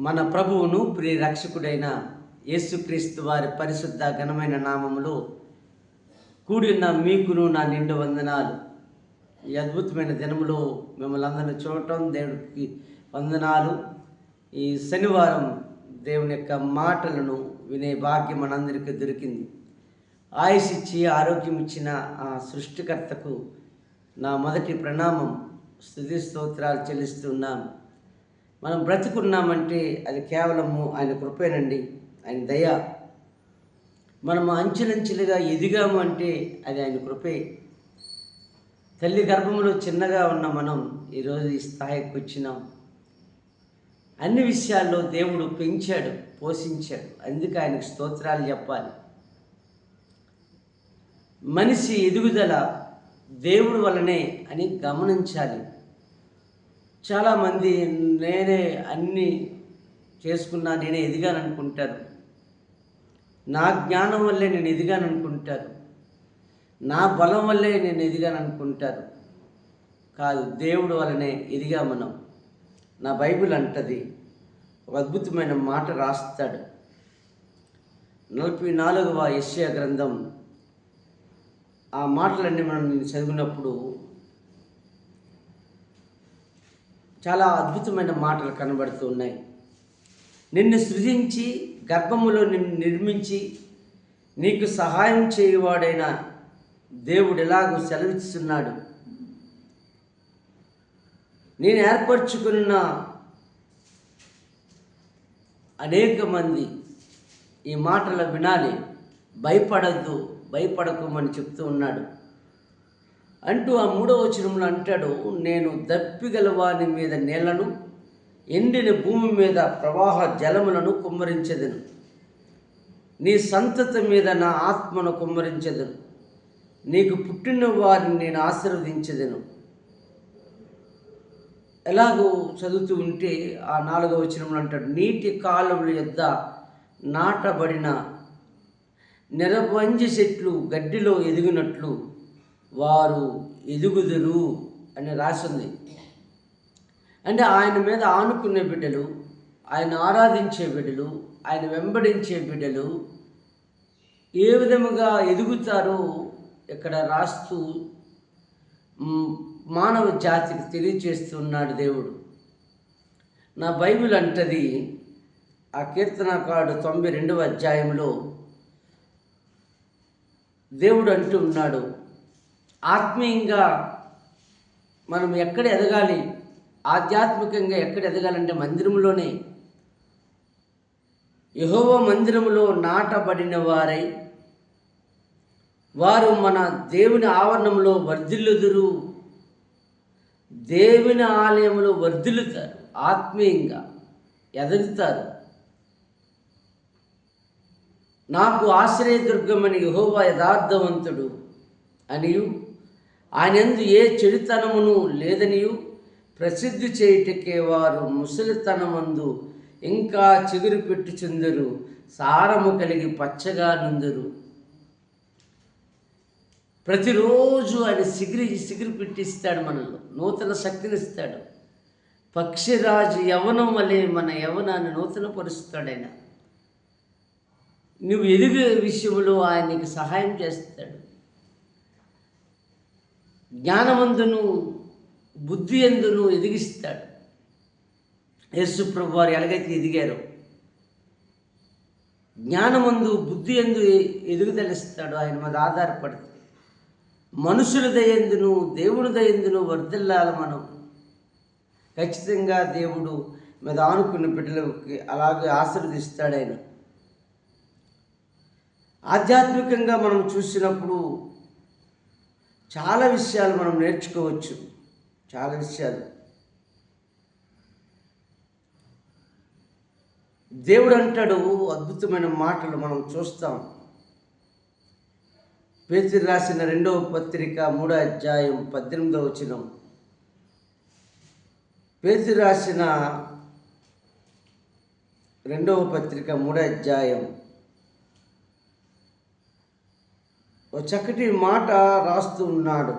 మన ప్రభువును ప్రియ రక్షకుడైన యేసుక్రీస్తు వారి పరిశుద్ధ ఘనమైన నామములో కూడిన మీకును నా నిండు వందనాలు. ఈ అద్భుతమైన దినములో మిమ్మల్ని అందరిని చూడటం దేవుడికి వందనాలు. ఈ శనివారం దేవుని యొక్క మాటలను వినే భాగ్యం మనందరికీ దొరికింది. ఆయుష్ ఇచ్చి ఆరోగ్యం ఇచ్చిన ఆ సృష్టికర్తకు నా మొదటి ప్రణామం. స్థుతి స్తోత్రాలు చెల్లిస్తున్నాను మనం బ్రతుకున్నామంటే అది కేవలము ఆయన కృపేనండి ఆయన దయ. మనము అంచెలంచెలుగా ఎదిగాము అంటే అది ఆయన కృపే. తల్లి గర్భంలో చిన్నగా ఉన్న మనం ఈరోజు ఈ స్థాయికి వచ్చినాం. అన్ని విషయాల్లో దేవుడు పెంచాడు పోషించాడు. అందుకే ఆయనకు స్తోత్రాలు చెప్పాలి. మనిషి ఎదుగుదల దేవుడు వలనే అని గమనించాలి. చాలామంది నేనే అన్నీ చేసుకున్నా నేనే ఎదిగాను అనుకుంటారు నా జ్ఞానం వల్లే నేను ఎదిగాను అనుకుంటారు నా బలం వల్లే నేను ఎదిగాను అనుకుంటారు కాదు దేవుడు వలనే ఎదిగా మనం. నా బైబిల్ అంటది ఒక అద్భుతమైన మాట రాస్తాడు. నలభై నాలుగవ యశ్య గ్రంథం. ఆ మాటలన్నీ మనం చదివినప్పుడు చాలా అద్భుతమైన మాటలు కనబడుతూ ఉన్నాయి. నిన్ను సృజించి గర్భములో నిన్ను నిర్మించి నీకు సహాయం చేయవాడైన దేవుడు ఎలాగో సెలవిస్తున్నాడు నేను ఏర్పరచుకున్న అనేక మంది ఈ మాటలు వినాలి. భయపడద్దు భయపడకమని చెప్తూ ఉన్నాడు. అంటూ ఆ మూడవ వచనంలో అంటాడు నేను దప్పిగలవాని మీద నేలను ఎండిన భూమి మీద ప్రవాహ జలములను కుమ్మరించెదను. నీ సంతతి మీద నా ఆత్మను కుమ్మరించెదను. నీకు పుట్టిన వారిని నేను ఆశీర్వదించెదను. ఎలాగో చదువుతూ ఉంటే ఆ నాలుగవ వచనంలో అంటాడు నీటి కాలువల యొద్ద నాటబడిన నిరపంజి చెట్లు గడ్డిలో ఎదిగినట్లు వారు ఎదుగుదురు అని రాసింది. అంటే ఆయన మీద ఆనుకునే బిడ్డలు ఆయన ఆరాధించే బిడ్డలు ఆయన వెంబడించే బిడ్డలు ఏ విధముగా ఎదుగుతారో ఇక్కడ రాస్తూ మానవ జాతికి తెలియచేస్తున్నాడు దేవుడు. నా బైబిల్ అంటది ఆ కీర్తనకాడు తొంభై రెండవ అధ్యాయంలో దేవుడు అంటూ ఉన్నాడు ఆత్మీయంగా మనం ఎక్కడ ఎదగాలి ఆధ్యాత్మికంగా ఎక్కడ ఎదగాలంటే మందిరంలోనే. యహోవ మందిరములో నాటబడిన వారై వారు మన దేవుని ఆవరణంలో వర్ధిల్లుదురు. దేవుని ఆలయంలో వర్ధిల్లుతారు ఆత్మీయంగా ఎదుగుతారు నాకు ఆశ్రయదుర్గమని యహోవా యథార్థవంతుడు అనియు. ఆయనందు ఏ చెడుతనమును లేదనియు ప్రసిద్ధి చేయుటకే వారు ముసలితనమందు ఇంకా చిగురు పెట్టుచుందరు సారము కలిగి పచ్చగా నుందరు. ప్రతిరోజు ఆయన సిగిరి సిగిరి పెట్టిస్తాడు మనలో నూతన శక్తినిస్తాడు. పక్షిరాజు యవనం వలె మన యవనాన్ని నూతన పరుస్తాడు ఆయన. నువ్వు ఎదిగే విషయంలో ఆయనకి సహాయం చేస్తాడు. జ్ఞానమందును బుద్ధి ఎందును ఎదిగిస్తాడు. యేసు ప్రభు వారు ఎలాగైతే ఎదిగారో జ్ఞానమందు బుద్ధి ఎందు ఎదుగుదలిస్తాడు ఆయన మీద ఆధారపడితే మనుషుల దయందును దేవుడి దయందును వర్ధిల్లాలి మనం. ఖచ్చితంగా దేవుడు మీద ఆనుకున్న బిడ్డలకి అలాగే ఆశీర్వదిస్తాడు ఆయన. ఆధ్యాత్మికంగా మనం చూసినప్పుడు చాలా విషయాలు మనం నేర్చుకోవచ్చు. చాలా విషయాలు. దేవుడు అంటాడు అద్భుతమైన మాటలు మనం చూస్తాం. పేతురు రాసిన రెండవ పత్రిక మూడో అధ్యాయం పద్దెనిమిదవ వచనం. పేతురు రాసిన రెండవ పత్రిక మూడో అధ్యాయం ఒక చక్కటి మాట రాస్తూ ఉన్నాడు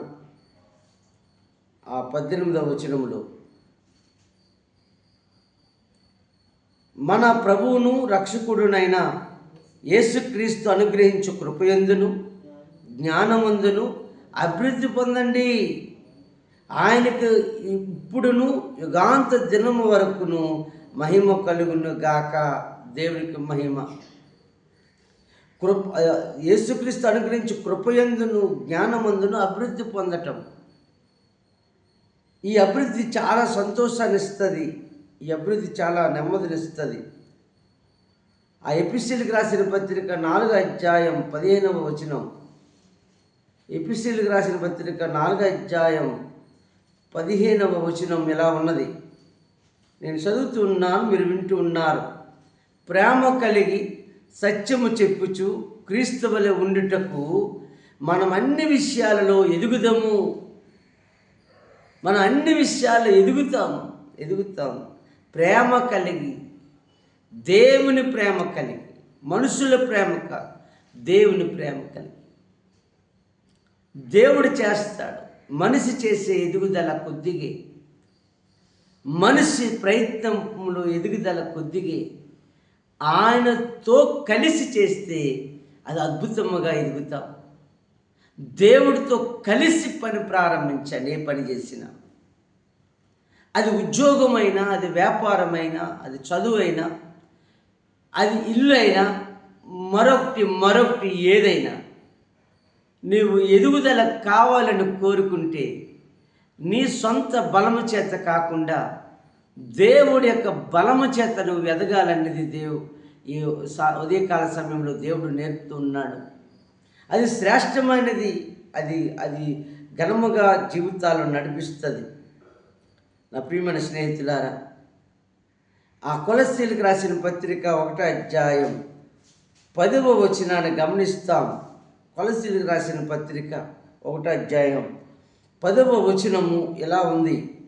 ఆ పద్దెనిమిదవ వచనంలో మన ప్రభువును రక్షకుడునైన యేసుక్రీస్తు అనుగ్రహించు కృపయందును జ్ఞానమందును అభివృద్ధి పొందండి. ఆయనకు ఇప్పుడును యుగాంత దినము వరకును మహిమ కలుగును గాక దేవునికి మహిమ. కృప యేసుక్రీస్తు అనుగ్రహించి కృపయందును జ్ఞానమందును అభివృద్ధి పొందటం. ఈ అభివృద్ధి చాలా సంతోషాన్ని ఇస్తుంది ఈ అభివృద్ధి చాలా నెమ్మదినిస్తుంది. ఆ ఎపిసిల్కి రాసిన పత్రిక నాలుగు అధ్యాయం పదిహేనవ వచనం. ఎపిసిల్కి రాసిన పత్రిక నాలుగు అధ్యాయం పదిహేనవ వచనం ఎలా ఉన్నది? నేను చదువుతూ ఉన్నాను మీరు వింటూ ఉన్నారు. ప్రేమ కలిగి సత్యము చెప్పుచు క్రీస్తు వలె ఉండుటకు మనం అన్ని విషయాలలో ఎదుగుదాము. మనం అన్ని విషయాల్లో ఎదుగుతాం ఎదుగుతాం ప్రేమ కలిగి దేవుని ప్రేమ కలిగి మనుషుల ప్రేమ కాదు దేవుని ప్రేమ కలిగి. దేవుడు చేస్తాడు మనిషి చేసే ఎదుగుదల కొద్దిగే. మనిషి ప్రయత్నంలో ఎదుగుదల కొద్దిగే. ఆయనతో కలిసి చేస్తే అది అద్భుతముగా ఎదుగుతాం. దేవుడితో కలిసి పని ప్రారంభించండి ఏ పని చేసినా. అది ఉద్యోగమైనా అది వ్యాపారమైనా అది చదువైనా అది ఇల్లు అయినా మరొకటి మరొకటి ఏదైనా. నీవు ఎదుగుదల కావాలని కోరుకుంటే నీ సొంత బలము చేత కాకుండా దేవుడి యొక్క బలము చేత నువ్వు ఎదగాలనేది దేవు ఈ సా- ఉదయకాల సమయంలో దేవుడు నేర్పుతున్నాడు అది శ్రేష్టమైనది. అది అది ఘనముగా జీవితాలు నడిపిస్తుంది. నా ప్రియమైన స్నేహితులారా ఆ కొలస్త్రీలకు రాసిన పత్రిక ఒకటో అధ్యాయం పదవ వచనాన్ని గమనిస్తాం. కొలస్త్రీలకు రాసిన పత్రిక ఒకటో అధ్యాయం పదవ వచనము ఎలా ఉంది.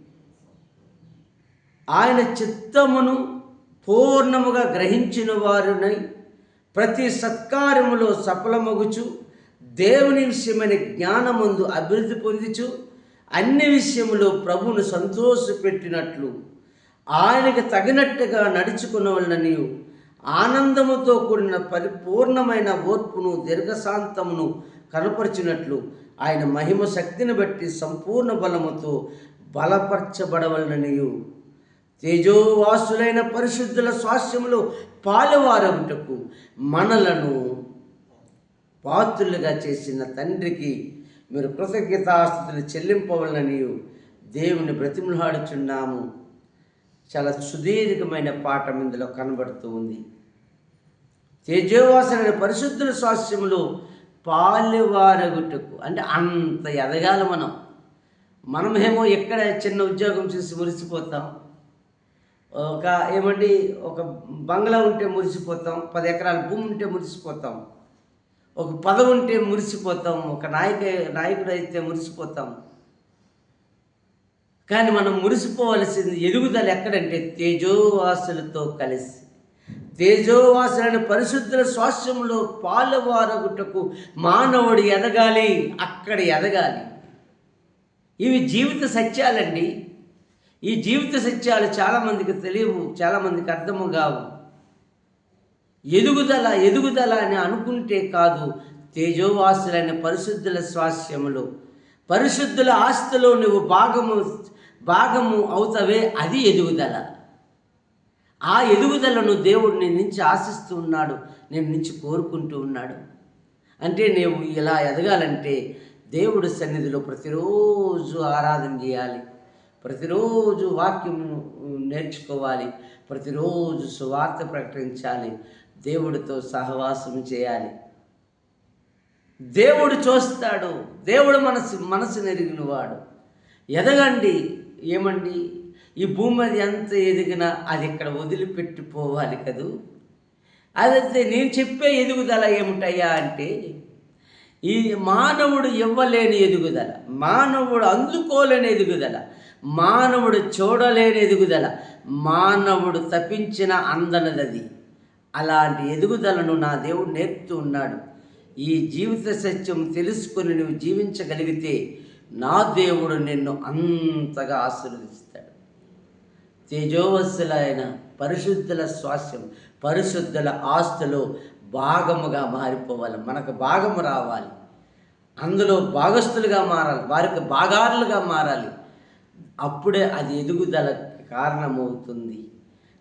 ఆయన చిత్తమును పూర్ణముగా గ్రహించిన వారునై ప్రతి సత్కార్యములో సఫలమగుచు దేవుని విషయమైన జ్ఞానమందు అభివృద్ధి పొందుచు అన్ని విషయములో ప్రభును సంతోషపెట్టినట్లు ఆయనకు తగినట్టుగా నడుచుకున్న ఆనందముతో కూడిన పరిపూర్ణమైన ఓర్పును దీర్ఘశాంతమును కనపరిచినట్లు ఆయన మహిమ శక్తిని బట్టి సంపూర్ణ బలముతో బలపరచబడవలననియు. తేజోవాసులైన పరిశుద్ధుల స్వాస్యములో పాలువారగుటకు మనలను పాత్రులుగా చేసిన తండ్రికి మీరు కృతజ్ఞతాస్థుతులు చెల్లింపవలనని దేవుని బ్రతిమలాడుచున్నాము. చాలా సుదీర్ఘమైన పాఠం ఇందులో కనబడుతూ ఉంది. తేజోవాసన పరిశుద్ధుల స్వాస్యములో పాలువారగుటకు అంటే అంత ఎదగాలి మనం. మనమేమో ఎక్కడ చిన్న ఉద్యోగం చేసి మురిసిపోతాం. ఒక ఏమండి ఒక బంగ్లా ఉంటే మురిసిపోతాం పది ఎకరాల భూమి ఉంటే మురిసిపోతాం ఒక పదవి ఉంటే మురిసిపోతాం ఒక నాయక నాయకుడు అయితే మురిసిపోతాం. కానీ మనం మురిసిపోవలసింది ఎదుగుదల ఎక్కడంటే తేజోవాసులతో కలిసి. తేజోవాసులైన పరిశుద్ధుల స్వాస్థ్యంలో పాలువారగుటకు మానవుడు ఎదగాలి అక్కడ ఎదగాలి. ఇవి జీవిత సత్యాలండి. ఈ జీవిత సత్యాలు చాలామందికి తెలియవు చాలామందికి అర్థము కావు. ఎదుగుదల ఎదుగుదల అని అనుకుంటే కాదు తేజోవాసులైన పరిశుద్ధుల స్వాస్యములు. పరిశుద్ధుల ఆస్తిలో నువ్వు భాగము భాగము అవుతావే అది ఎదుగుదల. ఆ ఎదుగుదలను దేవుడు నేను నుంచి ఆశిస్తూ ఉన్నాడు నేను నుంచి కోరుకుంటూ ఉన్నాడు. అంటే నీవు ఇలా ఎదగాలంటే దేవుడి సన్నిధిలో ప్రతిరోజు ఆరాధన చేయాలి. ప్రతిరోజు వాక్యము నేర్చుకోవాలి ప్రతిరోజు సువార్త ప్రకటించాలి దేవుడితో సహవాసం చేయాలి. దేవుడు చూస్తాడు దేవుడు మనసు మనసు నెరిగినవాడు. ఎదగండి ఏమండి? ఈ భూమి అది ఎంత ఎదిగినా అది ఇక్కడ వదిలిపెట్టిపోవాలి కదూ? అదైతే నేను చెప్పే ఎదుగుదల ఏమిటయ్యా అంటే ఈ మానవుడు ఇవ్వలేని ఎదుగుదల మానవుడు అందుకోలేని ఎదుగుదల మానవుడు చూడలేని ఎదుగుదల. మానవుడు తప్పించిన అందనదది. అలాంటి ఎదుగుదలను నా దేవుడు నేర్పుతూ ఉన్నాడు. ఈ జీవిత సత్యం తెలుసుకుని నువ్వు జీవించగలిగితే నా దేవుడు నిన్ను అంతగా ఆశీర్వదిస్తాడు. తేజోవస్సులైన పరిశుద్ధుల స్వాస్యం పరిశుద్ధుల ఆస్తులు భాగముగా మారిపోవాలి. మనకు భాగము రావాలి. అందులో భాగస్థులుగా మారాలి. వారికి భాగారులుగా మారాలి. అప్పుడే అది ఎదుగుదల కారణమవుతుంది.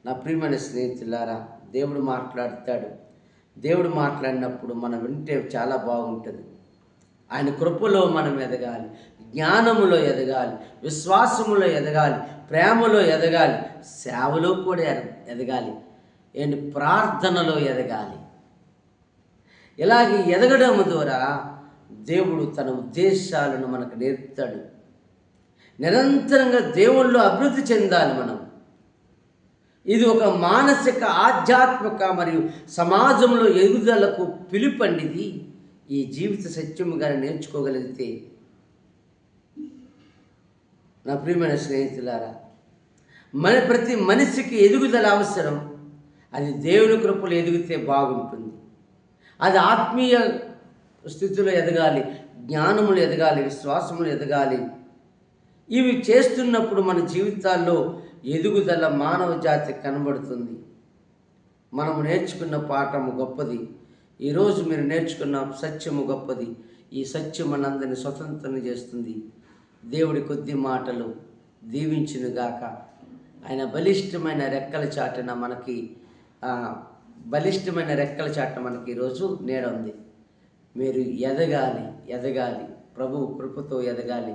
నా ప్రియమైన స్నేహితులారా దేవుడు మాట్లాడతాడు. దేవుడు మాట్లాడినప్పుడు మనం వింటే చాలా బాగుంటుంది. ఆయన కృపలో మనం ఎదగాలి జ్ఞానములో ఎదగాలి విశ్వాసములో ఎదగాలి ప్రేమలో ఎదగాలి సేవలో కూడా ఎద- ఎదగాలి ఏంటి ప్రార్థనలో ఎదగాలి. ఇలాగే ఎదగడం ద్వారా దేవుడు తన ఉద్దేశాలను మనకు నేర్పుతాడు. నిరంతరంగా దేవుళ్ళు అభివృద్ధి చెందాలి మనం. ఇది ఒక మానసిక ఆధ్యాత్మిక మరియు సమాజంలో ఎదుగుదలకు పిలుపండిది ఈ జీవిత సత్యముగా నేర్చుకోగలిగితే. నా ప్రియమైన స్నేహితులారా మన ప్రతి మనిషికి ఎదుగుదల అవసరం. అది దేవుని కృపలు ఎదిగితే బాగుంటుంది. అది ఆత్మీయ స్థితిలో ఎదగాలి జ్ఞానములు ఎదగాలి విశ్వాసములు ఎదగాలి. ఇవి చేస్తున్నప్పుడు మన జీవితాల్లో ఎదుగుదల మానవ జాతి కనబడుతుంది. మనము నేర్చుకున్న పాఠము గొప్పది. ఈరోజు మీరు నేర్చుకున్న సత్యము గొప్పది. ఈ సత్యం మనందరిని స్వతంత్రం చేస్తుంది. దేవుడి కొద్ది మాటలు దీవించునుగాక. ఆయన బలిష్టమైన రెక్కల చాటన మనకి బలిష్టమైన రెక్కల చాట మనకి ఈరోజు నేడ ఉంది. మీరు ఎదగాలి ఎదగాలి. ప్రభు కృపతో ఎదగాలి.